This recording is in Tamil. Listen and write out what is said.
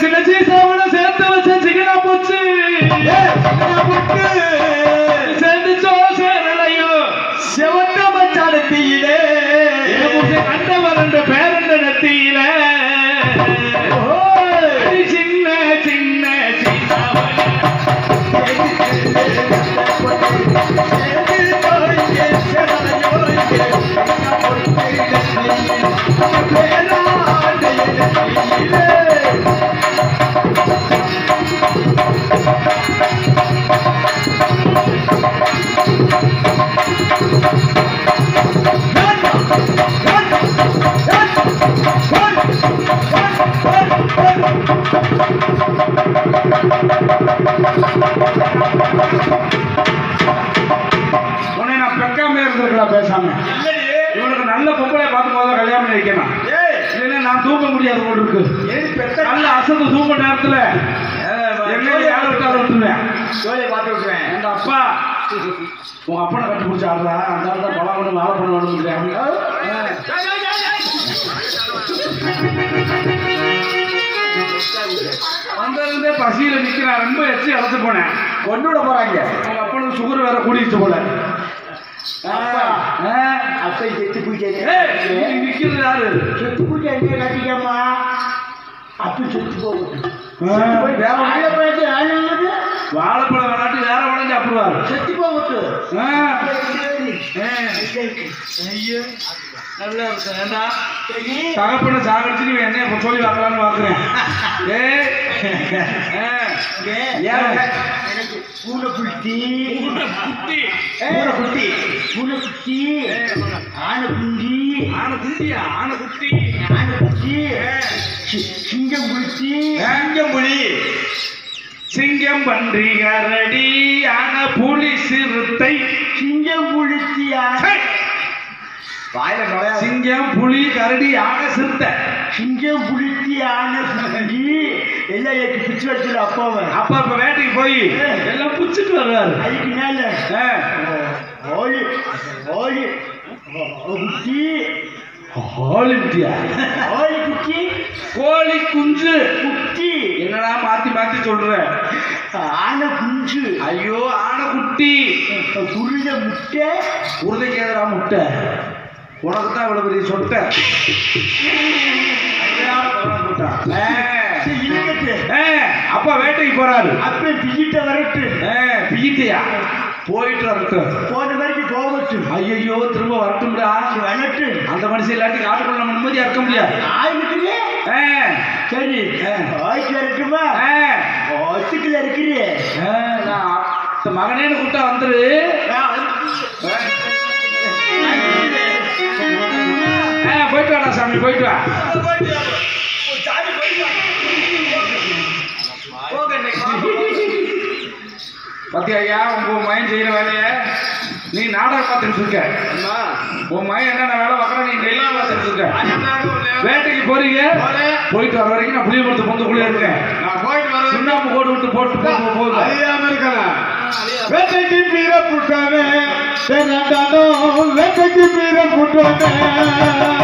சின்ன சீசாவோட சேர்த்து வச்ச சிக்கனா போச்சு. உன்னை நான் பெக்காம இருந்திருக்கலாம் பேசாம? இவனுக்கு நல்ல பொம்பளை பார்த்து முதல்ல கல்யாணம் வைக்கணும் இல்லைன்னா நான் தூக்க முடியாது போல இருக்கு. நல்ல அசந்து தூக்க நேரத்துல எங்க அப்பா உங்க அப்பனை கட்டி பிடிச்ச ஆடுறா அந்த ஆள் தான் பலம் பண்ணு வாழை பண்ண பசியில நிக்கிறேன். ரொம்ப எச்சி இழந்து போனேன். கொண்டுவிட போறாங்க. உங்க அப்பனுக்கு சுகர் வேற கூடிடுச்சு போல. அப்பா, செத்து பூஜை நிக்கிறது யாரு? செத்து பூஜை எங்க கட்டிக்கம்மா. அப்ப செத்து போகுது. வேற வாழை போயிட்டு ஆனது வாழைப்பழம் விளாட்டி வேற வளைஞ்சு அப்புடுவாரு செத்து போகுது. ஐயோ. நல்லா இருக்கு. ஏண்டா? தகப்பனை சாகடிச்சு நீ என்ன சொல்லி வாங்கலாம்னு பாக்குறேன். ஏன் எனக்கு பூனை குட்டி பூனை குட்டி பூனை குட்டி ஆனை குண்டி ஆனை குட்டியா ஆனை குட்டி ஆனை குட்டி சிங்கம் குட்டி சிங்கம்புலி சிங்கம் பன்றி கரடி ஆனை புலி சிறுத்தை. சிங்கம் நுழையா சிங்கம் புலி கரடி ஆனை சிறுத்தை. சிங்கம் புளித்தி ஆனை குண்டி எல்லாம் எனக்கு பிச்சு வச்சிரு அப்பாவை? அப்பா இப்ப வேட்டைக்கு போய் எல்லாம் புடிச்சிட்டு வருவாரு அதுக்கு மேல. ஆ. ஓலி ஓலி குட்டி. ஹாலிண்டியா ஓலி குட்டி. கோழி குஞ்சு. குட்டி. என்னடா மாத்தி மாத்தி சொல்ற? ஆனை குஞ்சு. ஐயோ ஆனை குட்டி. குருத முட்டை. உருளைக்கு எதிரா முட்டை. உனக்கு தான் இவ்வளவு பெரிய ஆ, அப்பா வேட்டைக்கு போறாரு. அப்ப பிகிட்ட வரட்டு. பிகிட்டியா போயிட்டு வரட்டும். போன வரைக்கும் போகட்டு ஐயோ திரும்ப வரட்டும்டா வரட்டு அந்த மனுஷன் இல்லாட்டி காட்டுக்குள்ள நம்ம நிம்மதியா இருக்க முடியாது. ஆயுக்குது ஆ, சரி ஆ. ஆய்க்கு வரட்டுமா ஹாஸ்பிட்டல் அத்த மகனேன்னு கூட்டா வந்துரு. போயிட்டு வாடா சாமி போயிட்டு வா. பத்தியா ஐயா உங்க மயன் செய்யற வேலைய நீ நாடகம் பார்த்துட்டு இருக்க. உன் மயன் என்னென்ன வேலை பார்க்கற நீ டெய்லி பார்த்துட்டு இருக்க. வேட்டைக்கு போறீங்க? போயிட்டு வர வரைக்கும் நான் புளிய மரத்து பொந்துக்குள்ளே இருக்கேன். சுண்ணாம்பு கோடு விட்டு போட்டு போ- போதும் வெட்டைக்கு பீர புட்டானே வெட்டைக்கு பீர புட்டானே வெட்டைக்கு புள்ள பட்டேனே